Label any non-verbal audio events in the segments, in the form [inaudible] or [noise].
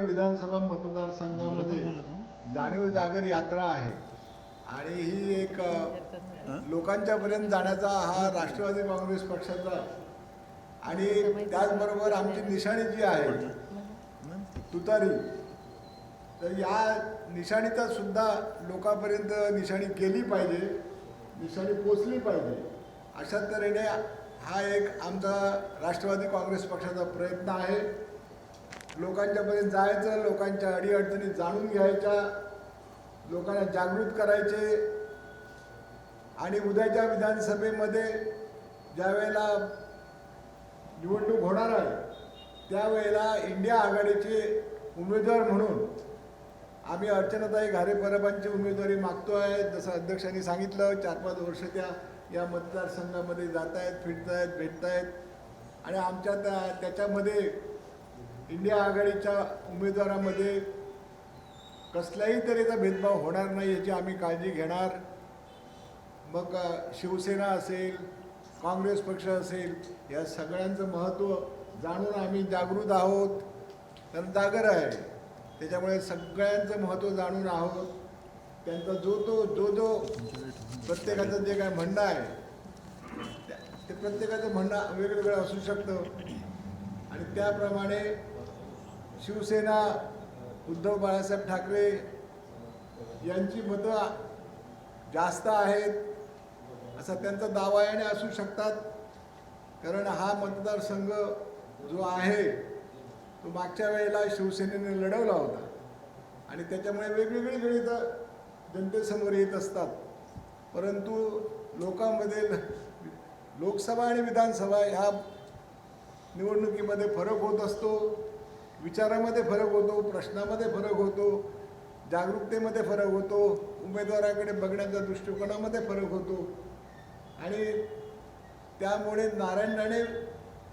विधानसभा मतदारसंघामध्ये जाणीव जागर यात्रा आहे. आणि ही एक लोकांच्या पर्यंत जाण्याचा हा राष्ट्रवादी काँग्रेस पक्षाचा आणि त्याचबरोबर आमची निशाणी जी आहे तुतारी तर या निशाणीचा सुद्धा लोकांपर्यंत निशाणी गेली पाहिजे निशाणी पोचली पाहिजे. अशा तऱ्हेने हा एक आमचा राष्ट्रवादी काँग्रेस पक्षाचा प्रयत्न आहे. लोकांच्यापर्यंत जायचं लोकांच्या अडीअडचणी जाणून घ्यायच्या लोकांना जागृत करायचे. आणि उद्याच्या विधानसभेमध्ये ज्यावेळेला निवडणूक होणार आहे त्यावेळेला इंडिया आघाडीचे उमेदवार म्हणून आम्ही अर्चनाताई घारे परबांची उमेदवारी मागतो आहे. जसं अध्यक्षांनी सांगितलं चार पाच वर्ष त्या या मतदारसंघामध्ये जात आहेत फिरत आहेत भेटत आहेत आणि आमच्या त्या त्याच्यामध्ये इंडिया आघाडीच्या उमेदवारामध्ये कसल्याही तऱ्हेचा भेदभाव होणार नाही याची आम्ही काळजी घेणार. मग शिवसेना असेल काँग्रेस पक्ष असेल या सगळ्यांचं महत्त्व जाणून आम्ही जागृत आहोत. कारण जागर आहे. त्याच्यामुळे सगळ्यांचं महत्त्व जाणून आहोत. त्यांचा जो तो जो जो प्रत्येकाचं जे काय म्हणणं आहे त्या- ते प्रत्येकाचं म्हणणं वेगवेगळं असू शकतं. आणि त्याप्रमाणे शिवसेना उद्धव बाळासाहेब ठाकरे यांची मतं जास्त आहेत असा त्यांचा दावा आहे आणि असू शकतात. कारण हा मतदारसंघ जो आहे तो मागच्या वेळेला शिवसेनेने लढवला होता. आणि त्याच्यामुळे वेगवेगळी गणितं जनतेसमोर येत असतात. परंतु लोकांमध्ये लोकसभा आणि विधानसभा ह्या निवडणुकीमध्ये फरक होत असतो. विचारामध्ये फरक होतो प्रश्नामध्ये फरक होतो जागरूकतेमध्ये फरक होतो उमेदवाराकडे बघण्याच्या दृष्टिकोनामध्ये फरक होतो. आणि त्यामुळे नारायण राणे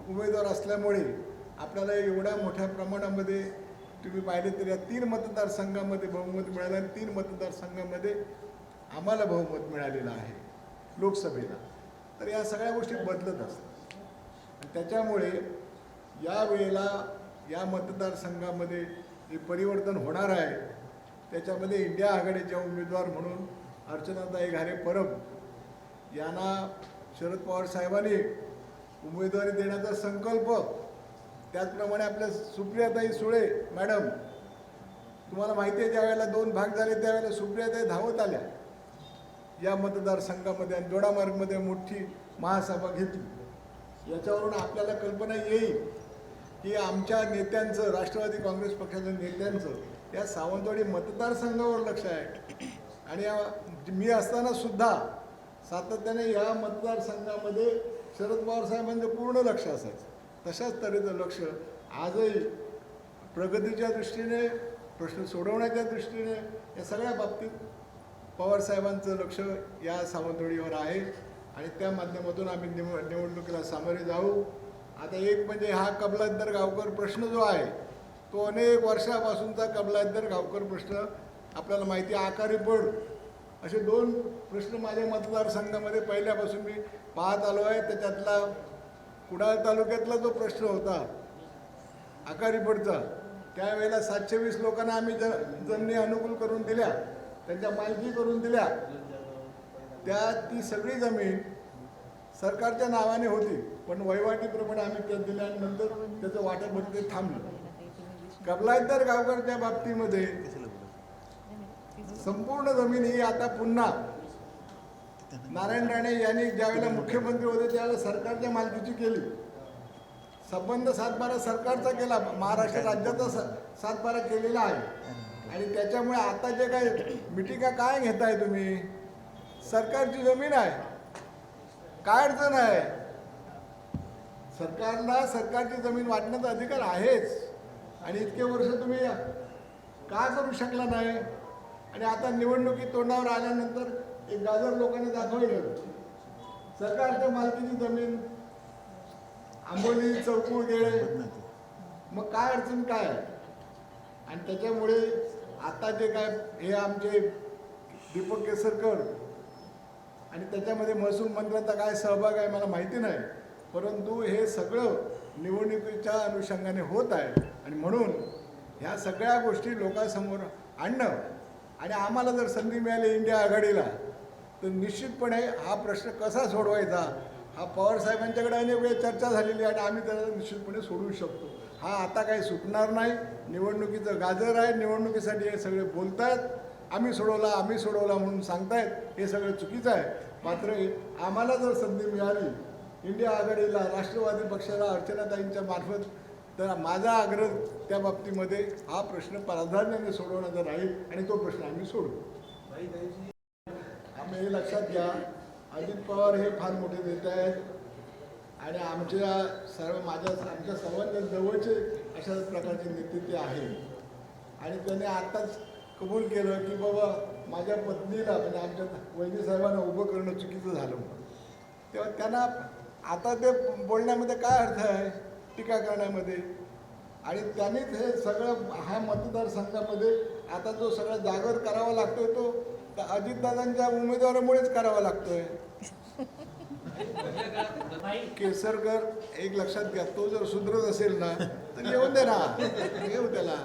उमेदवार असल्यामुळे आपल्याला एवढ्या मोठ्या प्रमाणामध्ये तुम्ही पाहिले तर या तीन मतदारसंघामध्ये बहुमत मिळालं आणि तीन मतदारसंघामध्ये आम्हाला बहुमत मिळालेलं आहे लोकसभेला. तर या सगळ्या गोष्टी बदलत असतात. आणि त्याच्यामुळे या वेळेला या मतदारसंघामध्ये जे परिवर्तन होणार आहे त्याच्यामध्ये इंडिया आघाडीच्या उमेदवार म्हणून अर्चनाताई घारे परब यांना शरद पवार साहेबांनी उमेदवारी देण्याचा संकल्प त्याचप्रमाणे आपल्या सुप्रियाताई सुळे मॅडम तुम्हाला माहिती आहे ज्यावेळेला दोन भाग झाले त्यावेळेला सुप्रियाताई धावत आल्या. या मतदारसंघामध्ये आणि दोडामार्गमध्ये मोठी महासभा घेतली. याच्यावरून आपल्याला कल्पना येईल की आमच्या नेत्यांचं राष्ट्रवादी काँग्रेस पक्षाच्या नेत्यांचं या सावंतवाडी मतदारसंघावर लक्ष आहे. आणि मी असताना सुद्धा सातत्याने या मतदारसंघामध्ये शरद पवार साहेबांचं पूर्ण लक्ष असायचं. तशाच तऱ्हेचं लक्ष आजही प्रगतीच्या दृष्टीने प्रश्न सोडवण्याच्या दृष्टीने या सगळ्या बाबतीत पवार साहेबांचं लक्ष या सावंतवाडीवर आहे. आणि त्या माध्यमातून आम्ही निव निवडणुकीला सामोरे जाऊ. आता एक म्हणजे हा कबलादर गावकर प्रश्न जो आहे तो अनेक वर्षापासूनचा कबलादर गावकर प्रश्न आपल्याला माहिती आहे आकारी पड असे दोन प्रश्न माझ्या मतदारसंघामध्ये पहिल्यापासून मी पाहत आलो आहे त्याच्यातला कुडाळ तालुक्यातला जो प्रश्न होता आकारी पडचा त्यावेळेला सातशे वीस लोकांना आम्ही ज जमिनी अनुकूल करून दिल्या त्यांच्या मालकी करून दिल्या. त्या ती सगळी जमीन सरकारच्या नावाने होती पण वहिवाटीप्रमाणे आम्ही त्यात दिल्यानंतर आणि नंतर त्याचं वाटप होतं ते थांबलं. कबलायतदार गावकरच्या बाबतीमध्ये संपूर्ण जमीन ही आता पुन्हा नारायण राणे यांनी ज्यावेळेला मुख्यमंत्री होते त्यावेळेला सरकारच्या मालकीची केली. संबंध सातबारा सरकारचा केला महाराष्ट्र राज्याचा स- सातबारा केलेला आहे. आणि त्याच्यामुळे आता जे काय मिटिंगा काय घेताय तुम्ही? सरकारची जमीन आहे. काय अडचण आहे? सरकारला सरकारची जमीन वाटण्याचा अधिकार आहेच. आणि इतके वर्ष तुम्ही का करू शकला नाही? आणि आता निवडणुकीत तोंडावर आल्यानंतर एक गाजर लोकांनी दाखवलं. सरकारच्या मालकीची जमीन आंबोली चौकूळ गेळे मग काय अडचण काय? आहे आणि त्याच्यामुळे आता जे काय हे आमचे दीपक केसरकर आणि त्याच्यामध्ये महसूल मंत्र्यांचा काय सहभाग आहे मला माहिती नाही. परंतु हे सगळं निवडणुकीच्या अनुषंगाने होत आहे. आणि म्हणून ह्या सगळ्या गोष्टी लोकांसमोर आणणं आणि आम्हाला जर संधी मिळाली इंडिया आघाडीला तर निश्चितपणे हा प्रश्न कसा सोडवायचा? हा पवार साहेबांच्याकडे अनेक वेळ चर्चा झालेली आणि आम्ही त्याला निश्चितपणे सोडवू शकतो. हा आता काही सुटणार नाही. निवडणुकीचं गाजर आहे. निवडणुकीसाठी हे सगळे बोलत आहेत आम्ही सोडवला आम्ही सोडवला म्हणून सांगतायत. हे सगळं चुकीचं आहे. मात्र आम्हाला जर संधी मिळाली इंडिया आघाडीला राष्ट्रवादी पक्षाला अर्चनाताईंच्या मार्फत तर माझा आग्रह त्या बाबतीमध्ये हा प्रश्न प्राधान्याने सोडवण्याचा राहील आणि तो प्रश्न आम्ही सोडू आम्ही हे लक्षात घ्या अजित पवार हे फार मोठे नेते आहेत आणि आमच्या सर्व माझ्या आमच्या सर्वांच्या जवळचे अशा प्रकारचे नेते ते आहे. आणि त्याने आत्ताच कबूल केलं की बाबा माझ्या पत्नीला म्हणजे आमच्या वैद्य साहेबांना उभं करणं चुकीचं झालं तेव्हा त्यांना आता ते बोलण्यामध्ये काय अर्थ आहे? टीका करण्यामध्ये. आणि त्यांनीच हे सगळं ह्या मतदारसंघामध्ये आता जो सगळा जागर करावा लागतोय तो त्या अजितदादांच्या उमेदवारामुळेच करावा लागतोय. केसरकर एक लक्षात घ्या तो जर सुधरत असेल ना तर येऊन दे ना. येऊ त्याला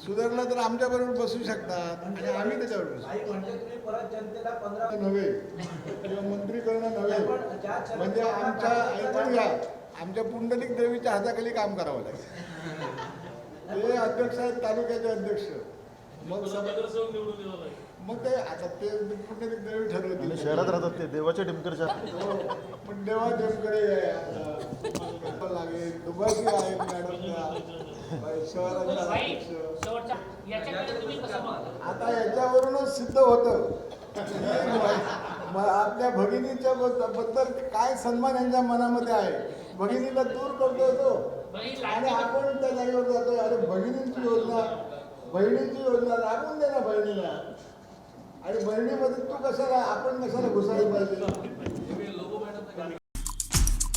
सुधारला तर आमच्या बरोबर बसू शकतात. आणि आम्ही त्याच्यावर बसू. नव्हे. किंवा मंत्री करणं नव्हे म्हणजे आमच्या ऐकून घ्या. आमच्या पुंडलिक देवीच्या हाताखाली काम करावं लागेल. ते अध्यक्ष आहेत तालुक्याचे अध्यक्ष. मग मग ते आता ते पुंडलिक देवी ठरवतील. शहरात राहतात ते. देवाच्या टिमकरच्या हो, पण देवा आता लागेल. दुबई आहेत मॅडम [laughs] शहराच्या अध्यक्ष. आता याच्यावरूनच सिद्ध होतं. आपल्या भगिनीच्या बद्द- बद्दल काय सन्मान यांच्या मनामध्ये आहे? भगिनीला दूर करतोय तो. बहीण आणि आपण त्या जागेवर जातोय. अरे भगिनींची योजना बहिणीची योजना राबवून दे ना बहिणीला. आणि बहिणीमध्ये तू कशाला आपण कशाला घुसायला पाहिजे?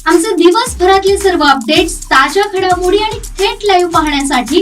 आमचे दिवसभरातले सर्व अपडेट्स ताज्या घडामोडी आणि थेट लाईव्ह पाहण्यासाठी